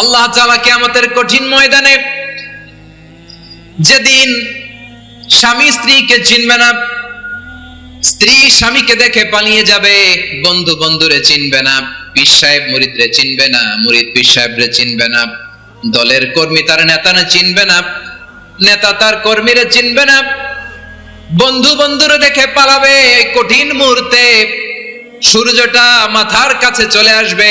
আল্লাহ তাআলা কিয়ামতের কঠিন ময়দানে যেদিন স্বামী স্ত্রীকে চিনবে না, স্ত্রী স্বামীকে দেখে পালিয়ে যাবে, বন্ধু বন্ধুরে চিনবে না, পীর সাহেব মুরিদরে চিনবে না, মুরিদ পীর সাহেবরে চিনবে না, দলের কর্মী তার নেতারে চিনবে না, নেতা তার কর্মীরে চিনবে না, বন্ধু বন্ধুরে দেখে পালাবে, কঠিন মুহূর্তে সূর্যটা মাথার কাছে চলে আসবে।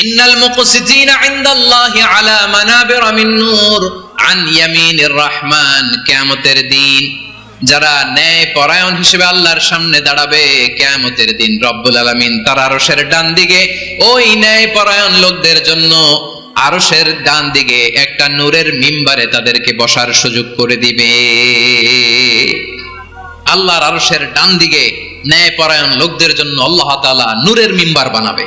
ইন্নাল মুকসিতিনা ইনদাল্লাহি আলা মানাবির মিন নূর আন ইয়ামিনির রহমান। কিয়ামতের দিন যারা ন্যায় পরায়ণ হিসেবে আল্লাহর সামনে দাঁড়াবে, কিয়ামতের দিন রব্বুল আলামিন তার আরশের ডান দিকে ওই ন্যায় পরায়ণ লোকদের জন্য আরশের ডান দিকে একটা নূরের মিম্বারে তাদেরকে বসার সুযোগ করে দিবে। আল্লাহর আরশের ডান দিকে ন্যায় পরায়ণ লোকদের জন্য আল্লাহ তাআলা নূরের মিম্বার বানাবে।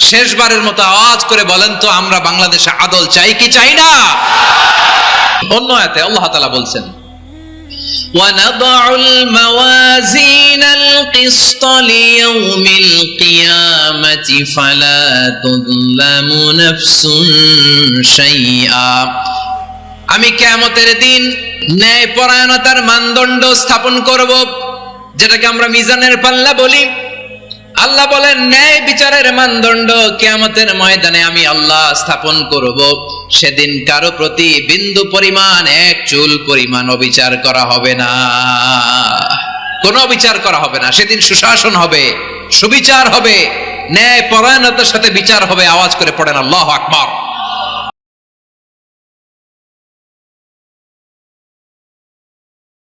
শেষবারের মতো আওয়াজ করে বলেন তো আমরা বাংলাদেশে আদল চাই কি চাই না অন্য আয়াতে আল্লাহ তাআলা বলছেন ونضع الموازين القسط ليوم القيامة فلا تظلم نفس شيئا আমি কেয়ামতের দিন ন্যায় পরায়ণতার মানদণ্ড স্থাপন করব যেটাকে আমরা মিজানের পাল্লা বলি আল্লাহ বলেন, ন্যায় বিচারের মানদণ্ড কেয়ামতের ময়দানে আমি আল্লাহ স্থাপন করব। সেদিন কারও প্রতি বিন্দু পরিমাণ এক চুল পরিমাণ অবিচার করা হবে না। কোনো বিচার করা হবে না। সেদিন সুশাসন হবে, সুবিচার হবে ন্যায় পরায়ণতার সাথে বিচার হবে। আওয়াজ করে পড়েন আল্লাহ আকবার।